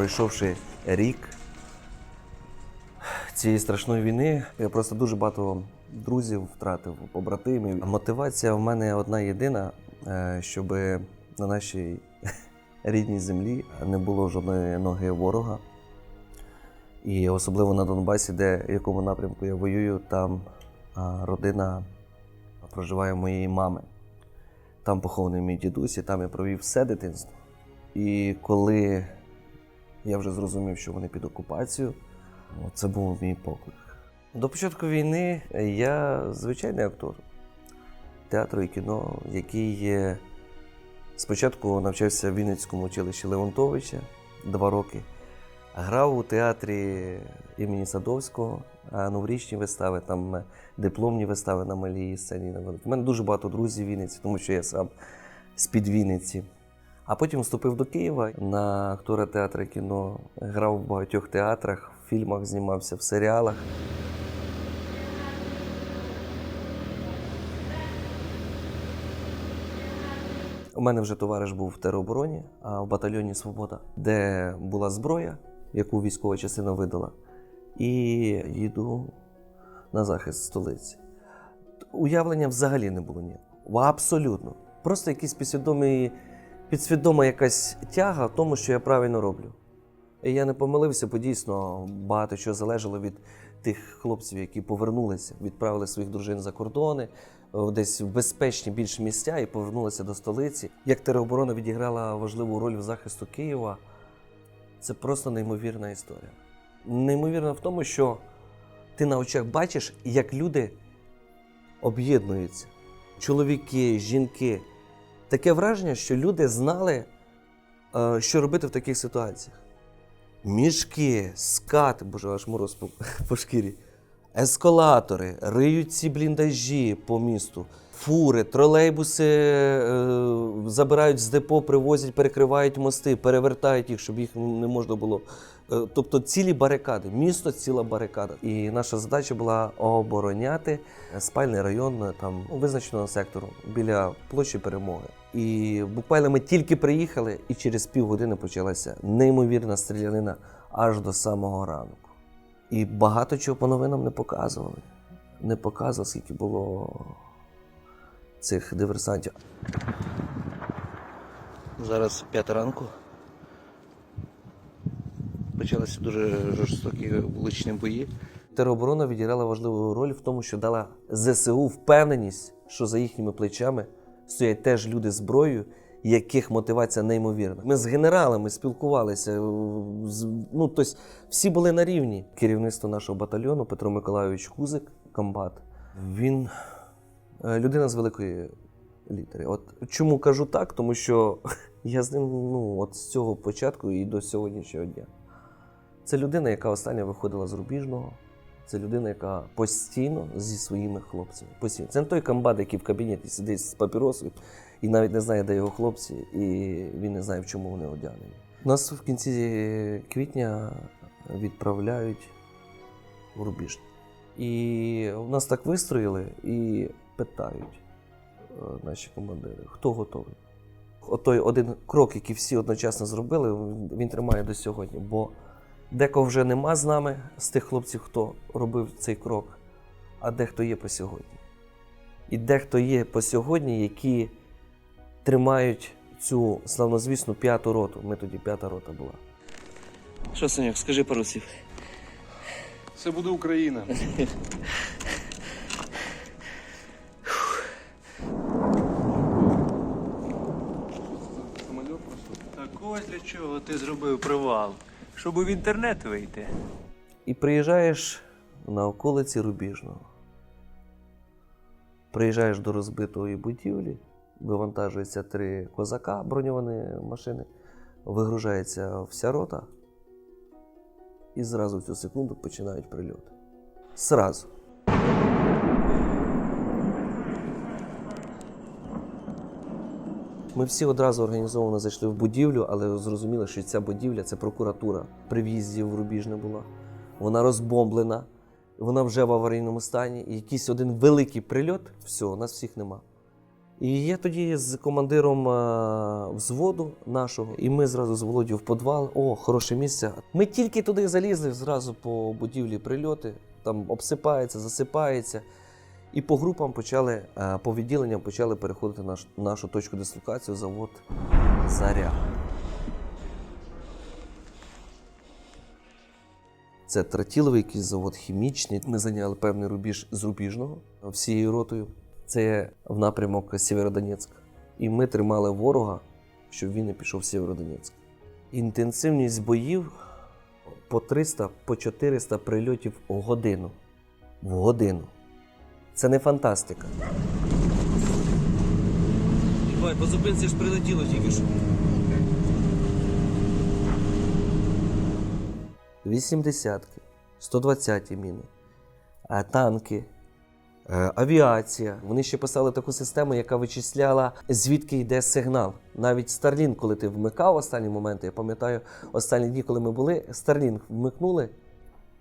пройшовши рік цієї страшної війни, я просто дуже багато друзів втратив, побратимів. Мотивація в мене одна єдина, е, щоб на нашій рідній землі не було жодної ноги ворога. І особливо на Донбасі, де в якому напрямку я воюю, там родина проживає моєї мами. Там похований мій дідусь, і там я провів все дитинство. І коли я вже зрозумів, що вони під окупацією, ну, це був мій поклик. До початку війни я звичайний актор театру і кіно, який спочатку навчався в Вінницькому училищі Леонтовича два роки. Грав у театрі імені Садовського, новорічні вистави, там е, дипломні вистави на малій сцені. У мене дуже багато друзів в Вінниці, тому що я сам з-під Вінниці. А потім вступив до Києва на актора театру кіно, грав в багатьох театрах, в фільмах знімався, в серіалах. У мене вже товариш був в теробороні, а в батальйоні Свобода, де була зброя, яку військова частина видала, і їду на захист столиці. Уявлення взагалі не було ніякого. Абсолютно. Просто якийсь підсвідомий, підсвідома якась тяга в тому, що я правильно роблю. І я не помилився, бо дійсно багато чого залежало від тих хлопців, які повернулися, відправили своїх дружин за кордони, десь в безпечні більш місця і повернулися до столиці. Як тероборона відіграла важливу роль в захисту Києва, це просто неймовірна історія. Неймовірна в тому, що ти на очах бачиш, як люди об'єднуються. Чоловіки, жінки. Таке враження, що люди знали, е, що робити в таких ситуаціях. Мішки, скати, боже, аж мороз по, по шкірі, ескалатори, риють ці бліндажі по місту, фури, тролейбуси е, забирають з депо, привозять, перекривають мости, перевертають їх, щоб їх не можна було. Е, тобто цілі барикади, місто ціла барикада. І наша задача була обороняти спальний район е, там визначеного сектору біля площі перемоги. І буквально ми тільки приїхали, і через півгодини почалася неймовірна стрілянина аж до самого ранку. І багато чого по новинам не показували. Не показували, скільки було цих диверсантів. Зараз п'ята ранку. Почалися дуже жорстокі вуличні бої. Тероборона відіграла важливу роль в тому, що дала ЗСУ впевненість, що за їхніми плечами стоять теж люди зброєю, яких мотивація неймовірна. Ми з генералами спілкувалися. е, Ну, тобто всі були на рівні. Керівництво нашого батальйону Петро Миколайович Кузик, комбат. Він людина з великої літери. От чому кажу так? Тому що я з ним ну, от з цього початку і до сьогоднішнього дня. Це людина, яка остання виходила з рубіжного. Це людина, яка постійно зі своїми хлопцями. Постійно. Це не той комбат, який в кабінеті сидить з папіросою і навіть не знає, де його хлопці, і він не знає, в чому вони одягнені. Нас в кінці квітня відправляють в рубіжний. І нас так вистроїли і питають е, наші командири, хто готовий. Отой один крок, який всі одночасно зробили, він тримає до сьогодні. Бо декого вже нема з нами, з тих хлопців, хто робив цей крок, а дехто є по сьогодні. І дехто є по сьогодні, які тримають цю славнозвісну п'яту роту. Ми тоді п'ята рота була. Що, Санюк, скажи пару слів. Це буде Україна. чого ти зробив привал? Щоб в інтернет вийти. І приїжджаєш на околиці Рубіжного. Приїжджаєш до розбитої будівлі, вивантажується три козака, броньовані машини, вигружається вся рота, і зразу в цю секунду починають прильоти. Сразу. Ми всі одразу організовано зайшли в будівлю, але зрозуміли, що ця будівля це прокуратура. При в'їзді в Рубіжне була. Вона розбомблена, вона вже в аварійному стані. І якийсь один великий прильот, все, нас всіх нема. І я тоді з командиром е, взводу нашого, і ми зразу з Володю в підвал. О, хороше місце. Ми тільки туди залізли, зразу по будівлі прильоти, там обсипається, засипається. І по групам почали, е, по відділенням почали переходити наш- нашу точку дислокації, завод Заря. Це тротіловий якийсь завод хімічний. Ми зайняли певний рубіж з рубіжного всією ротою. Це в напрямок Сєвєродонецьк. І ми тримали ворога, щоб він не пішов в Сєвєродонецьк. Інтенсивність боїв по 300, по 400 прильотів в годину. В годину. Це не фантастика. Івай, по зупинці ж прилетіло тільки що. 80-ки, 120-ті міни, е, танки, е, авіація. Вони ще писали таку систему, яка вичисляла, звідки йде сигнал. Навіть Starlink, коли ти вмикав останні моменти, я пам'ятаю, останні дні, коли ми були, Starlink вмикнули,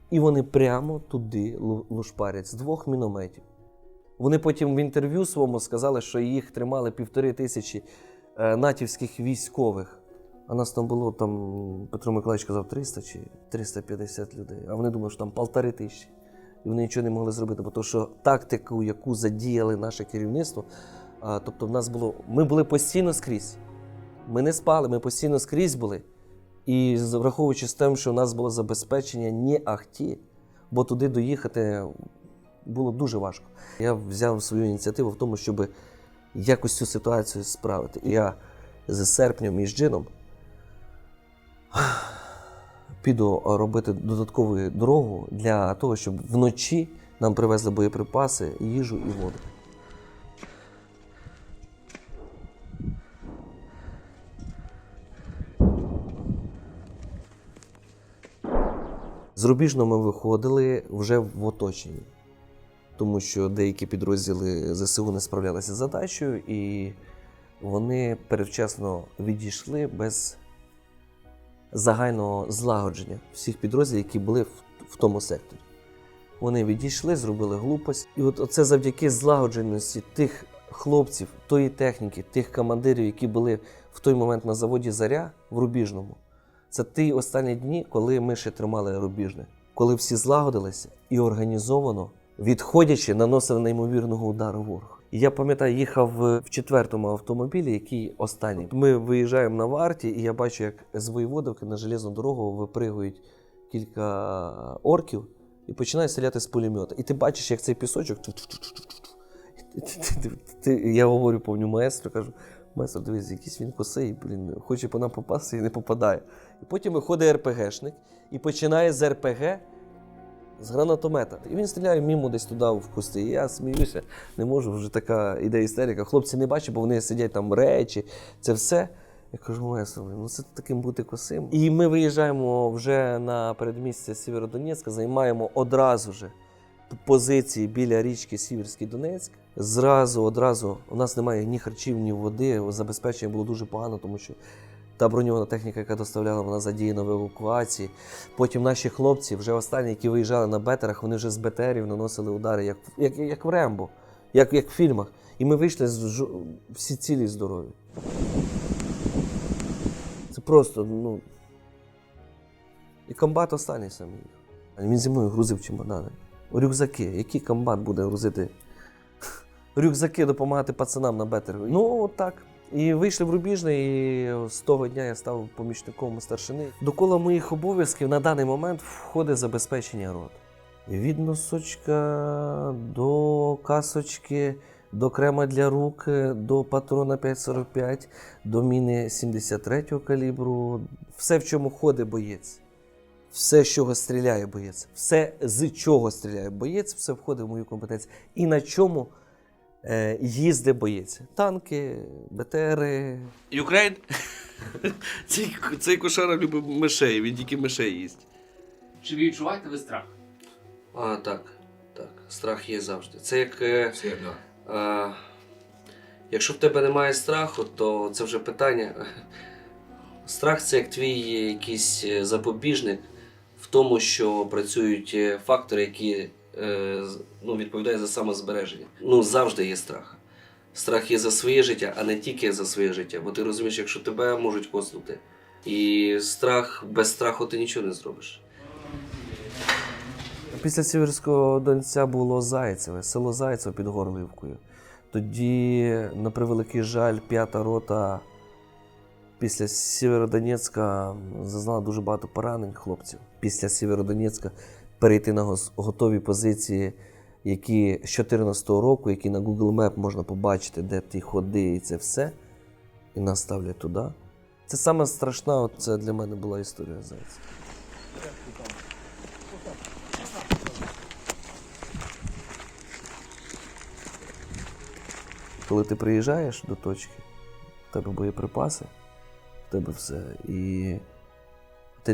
і вони прямо туди лушпарять з двох мінометів. Вони потім в інтерв'ю своєму сказали, що їх тримали півтори тисячі е, натівських військових. А нас там було, там Петро Миколаївич казав 300 чи 350 людей. А вони думали, що там полтори тисячі. І вони нічого не могли зробити, бо то, що тактику, яку задіяли наше керівництво, а, тобто в нас було. Ми були постійно скрізь. Ми не спали, ми постійно скрізь були. І враховуючи з тим, що у нас було забезпечення не ахті, бо туди доїхати було дуже важко. Я взяв свою ініціативу в тому, щоб якось цю ситуацію справити. Я з серпнем і з джином піду робити додаткову дорогу для того, щоб вночі нам привезли боєприпаси, їжу і воду. З Рубіжного ми виходили вже в оточенні, тому що деякі підрозділи ЗСУ не справлялися з задачею, і вони передвчасно відійшли без загального злагодження всіх підрозділів, які були в тому секторі. Вони відійшли, зробили глупость. І от це завдяки злагодженості тих хлопців, тої техніки, тих командирів, які були в той момент на заводі Заря в Рубіжному. Це ті останні дні, коли ми ще тримали Рубіжне, коли всі злагодилися і організовано, відходячи, наносили неймовірного удару ворог. І я пам'ятаю, їхав в четвертому автомобілі, який останній. Ми виїжджаємо на варті, і я бачу, як з Воєводовки на железну дорогу випригують кілька орків і починають стріляти з пулемета. І ти бачиш, як цей пісочок. Я говорю, повню маестро, кажу, маестро, дивись, якийсь він косий, блін, хоче по нам попасти і не попадає. І потім виходить РПГшник і починає з РПГ з гранатомета. І він стріляє мимо десь туди в кусти. І я сміюся, не можу, вже така іде істерика. Хлопці не бачать, бо вони сидять там речі, це все. Я кажу, маестро, ну це таким бути косим. І ми виїжджаємо вже на передмістя Сєвєродонецька, займаємо одразу же позиції біля річки Сіверський Донецьк. Зразу, одразу, у нас немає ні харчів, ні води. Забезпечення було дуже погано, тому що та броньована техніка, яка доставляла, вона задіяна в евакуації. Потім наші хлопці, вже останні, які виїжджали на бетерах, вони вже з БТРів наносили удари, як, як, як в Рембо, як, як в фільмах. І ми вийшли з всі цілі здорові. Це просто, ну. І комбат останній сам. Він зі мною грузив чемодани. Рюкзаки. Який комбат буде грузити? Рюкзаки допомагати пацанам на бетер. Ну, от так. І вийшли в Рубіжне, і з того дня я став помічником старшини. До кола моїх обов'язків на даний момент входить забезпечення рот. Від носочка до касочки, до крема для рук, до патрона 5,45, до міни 73-го калібру. Все, в чому ходить боєць. Все, з чого стріляє боєць, все, з чого стріляє боєць, все входить в мою компетенцію. І на чому е, їздить боєць. Танки, БТРи. Юкрейн? цей, цей кошара любить мишей, він тільки мишей їсть. Чи відчуваєте ви страх? А, так. Так, страх є завжди. Це як. Е, е, якщо в тебе немає страху, то це вже питання. Страх це як твій якийсь запобіжник в тому, що працюють фактори, які ну, відповідають за самозбереження. Ну, завжди є страх. страх є за своє життя, а не тільки за своє життя. Бо ти розумієш, якщо тебе можуть коснути. І страх, без страху ти нічого не зробиш. Після Сіверського донця було Зайцеве, село Зайцеве під Горлівкою. Тоді, на превеликий жаль, п'ята рота після Сєвєродонецька зазнала дуже багато поранень хлопців. Після Сєвєродонецька перейти на готові позиції, які з 2014 року, які на Google Map можна побачити, де ти ходи і це все, і нас ставлять туди. Це саме страшна, це для мене була історія Зайця. Коли ти приїжджаєш до точки, в тебе боєприпаси, в тебе все. І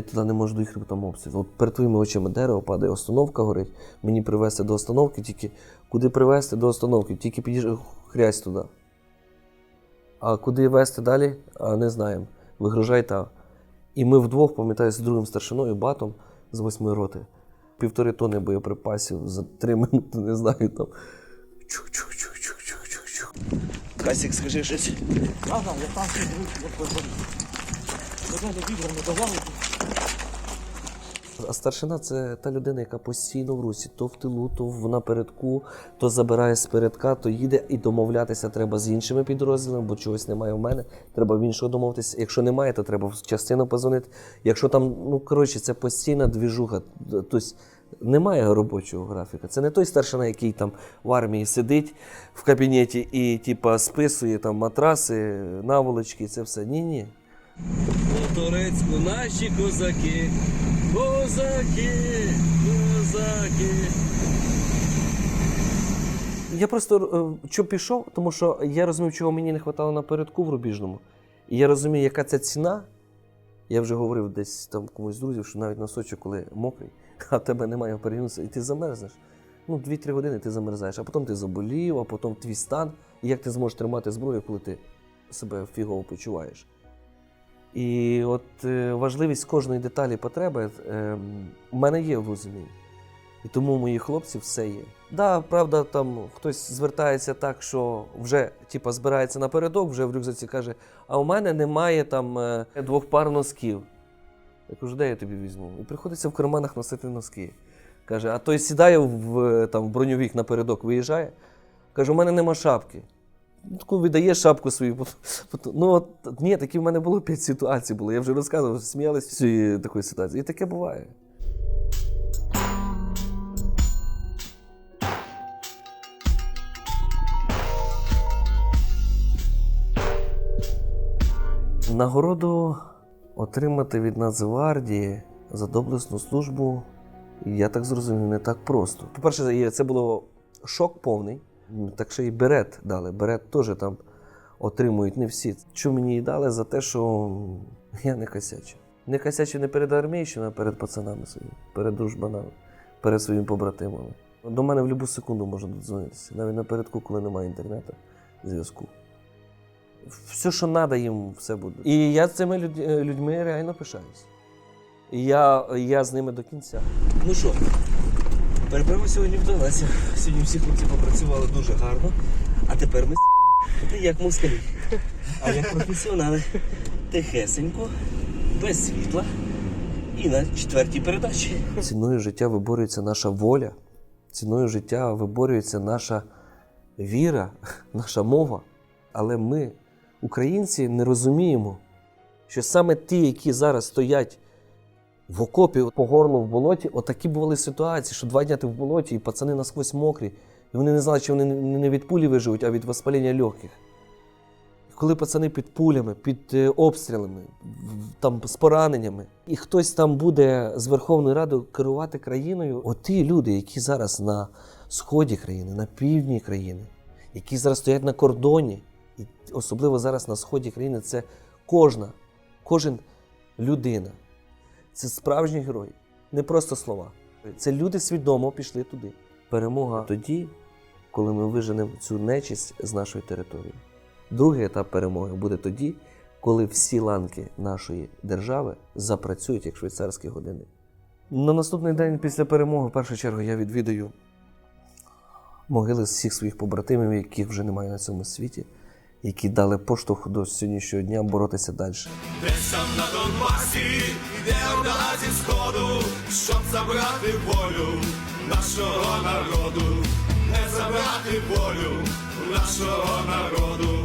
ти туди не можеш доїхати, бо там обстріл. От перед твоїми очима дерево падає, остановка горить. Мені привезти до остановки, тільки куди привезти до остановки, тільки під'їжджай хрясь туди. А куди везти далі, а не знаємо. Вигружай там. І ми вдвох, пам'ятаю, з другим старшиною, батом з восьми роти, півтори тони боєприпасів за три минути, не знаю, там. Чух-чух-чух-чух-чух-чух. Касік, скажи щось. А старшина це та людина, яка постійно в русі, то в тилу, то в напередку, то забирає з передка, то їде і домовлятися треба з іншими підрозділами, бо чогось немає в мене. Треба в іншого домовитися. Якщо немає, то треба в частину позвонити. Якщо там, ну коротше, це постійна двіжуха. Тобто немає робочого графіка. Це не той старшина, який там в армії сидить в кабінеті і типа списує там матраси, наволочки, це все. Ні, ні. У Турецьку наші козаки, козаки, козаки. Я просто е, що пішов, тому що я розумів, чого мені не вистачало напередку в рубіжному. І я розумію, яка це ціна. Я вже говорив десь там комусь з друзів, що навіть носочок, коли мокрий, а в тебе немає перегнутися, і ти замерзнеш. Ну, 2-3 години ти замерзаєш, а потім ти заболів, а потім твій стан. І як ти зможеш тримати зброю, коли ти себе фігово почуваєш. І от е, важливість кожної деталі потреби е, в мене є в розумінні. І тому у моїх хлопців все є. Да, правда, там хтось звертається так, що вже типа, збирається напередок, вже в рюкзаці каже, а у мене немає там е, двох пар носків. Я кажу, де я тобі візьму? І приходиться в карманах носити носки. Каже, а той сідає в, там, в броньовик напередок, виїжджає. Каже, у мене нема шапки. Таку віддає шапку свою. Ну, от, ні, такі в мене було п'ять ситуацій було. Я вже розказував, сміялися з цієї такої ситуації. І таке буває. Нагороду отримати від Нацгвардії за доблесну службу, я так зрозумів, не так просто. По-перше, це було шок повний. Так ще й берет дали. Берет теж там отримують не всі. Що мені її дали за те, що я не косячив. Не косячив не перед армійщиною, а перед пацанами своїми, перед дружбанами, перед своїми побратимами. До мене в будь-яку секунду можна додзвонитися, навіть напередку, коли немає інтернету, зв'язку. Все, що треба, їм все буде. І я з цими людьми реально пишаюсь. І я, я з ними до кінця. Ну що, переправа сьогодні вдалася. Сьогодні всі хлопці попрацювали дуже гарно. А тепер ми с***, як москалі. А як професіонали. Тихесенько, без світла і на четвертій передачі. Ціною життя виборюється наша воля, ціною життя виборюється наша віра, наша мова. Але ми, українці, не розуміємо, що саме ті, які зараз стоять в окопі по горло в болоті, отакі бували ситуації, що два дня ти в болоті, і пацани насквозь мокрі, і вони не знали, чи вони не від пулі виживуть, а від воспалення легких. І коли пацани під пулями, під е, обстрілами, там з пораненнями, і хтось там буде з Верховної Ради керувати країною, оті люди, які зараз на сході країни, на півдні країни, які зараз стоять на кордоні, і особливо зараз на сході країни, це кожна, кожен людина. Це справжній герой, не просто слова. Це люди свідомо пішли туди. Перемога тоді, коли ми виженемо цю нечисть з нашої території. Другий етап перемоги буде тоді, коли всі ланки нашої держави запрацюють як швейцарські години. На наступний день після перемоги, в першу чергу, я відвідаю могили всіх своїх побратимів, яких вже немає на цьому світі, які дали поштовх до сьогоднішнього дня боротися далі. Десь там на Донбасі йде орда зі сходу, щоб забрати волю нашого народу, не забрати волю нашого народу.